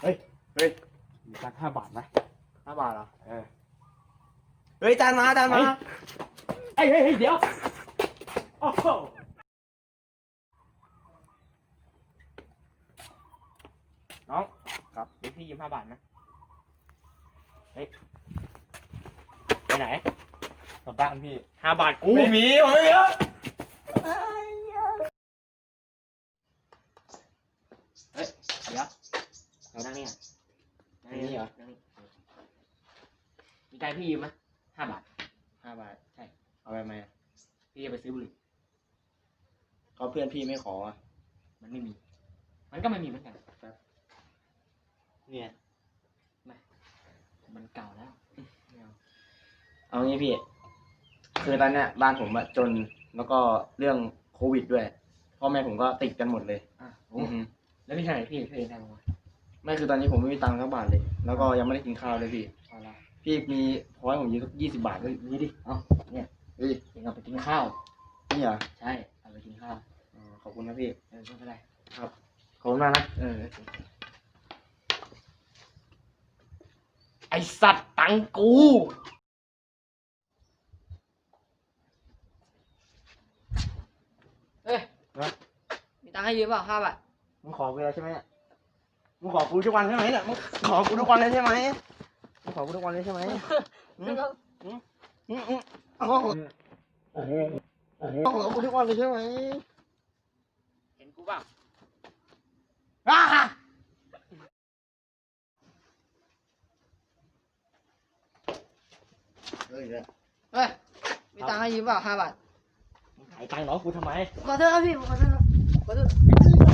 เฮ้ย เฮ้ยมีตังค์ห้าบาทไหมห้าบาทเหรอ เออ เฮ้ยจานมาจานมาเฮ้ยเฮ้ยเฮ้ยเดี๋ยว โอ้โหน้อง ครับเดี๋ยวพี่ยืมห้าบาทนะไปไหนกลับบ้านพี่ห้าบาทกูไม่มีเฮ้ย เฮ้ยเดี๋ยว เรานั่งนี่อะนั่งนี่เหรอ นั่งนี่มีใจพี่ยืมไหมห้าบาท ห้าบาท ใช่ เอาไปไหมพี่จะไปซื้อบุหรี่ ก็เพื่อนพี่ไม่ขออะมันไม่มี มันก็ไม่มีเหมือนกัน เนี่ย มันเก่าแล้ว เอางี้พี่ คือตอนเนี้ยบ้านผมอะจนแล้วก็เรื่องโควิดด้วยพ่อแม่ผมก็ติดกันหมดเลยอะโอ้อือฮึแล้วพี่ทางไหนพี่พี่ทางไหน ไม่คือตอนนี้ผมไม่มีตังค์สักบาทเลย แล้วก็ยังไม่ได้กินข้าวเลยพี่เอาละพี่มีพอให้ผมยืมสักยี่สิบบาทเลยนี่ดิเอาเนี่ยเฮ้ยเองเอาไปกินข้าวนี่เหรอใช่เอาไปกินข้าวอ๋อขอบคุณนะพี่เออไม่เป็นไรขอบคุณมากนะเออไอสัตว์ตังกูเอ้ยมีตังค์ให้ยืมเปล่าห้าบาทมึงขอกูแล้วใช่ไหมเนี่ย มึงขอกูทุกวันใช่ไหมเนี่ยมึงขอกูทุกวันเลยใช่ไหมมึงขอกูทุกวันเลยใช่ไหมอืมอืมอืมโอ้โหโอ้โหโอ้โหขอกูทุกวันเลยใช่ไหมเห็นกูเปล่าอ้าเฮ้ยเนี่ยเอ้ยมีตังค์ให้ยืมเปล่าห้าบาทมึงขายตังค์น้องกูทำไมขอโทษครับพี่ผมขอโทษครับขอโทษ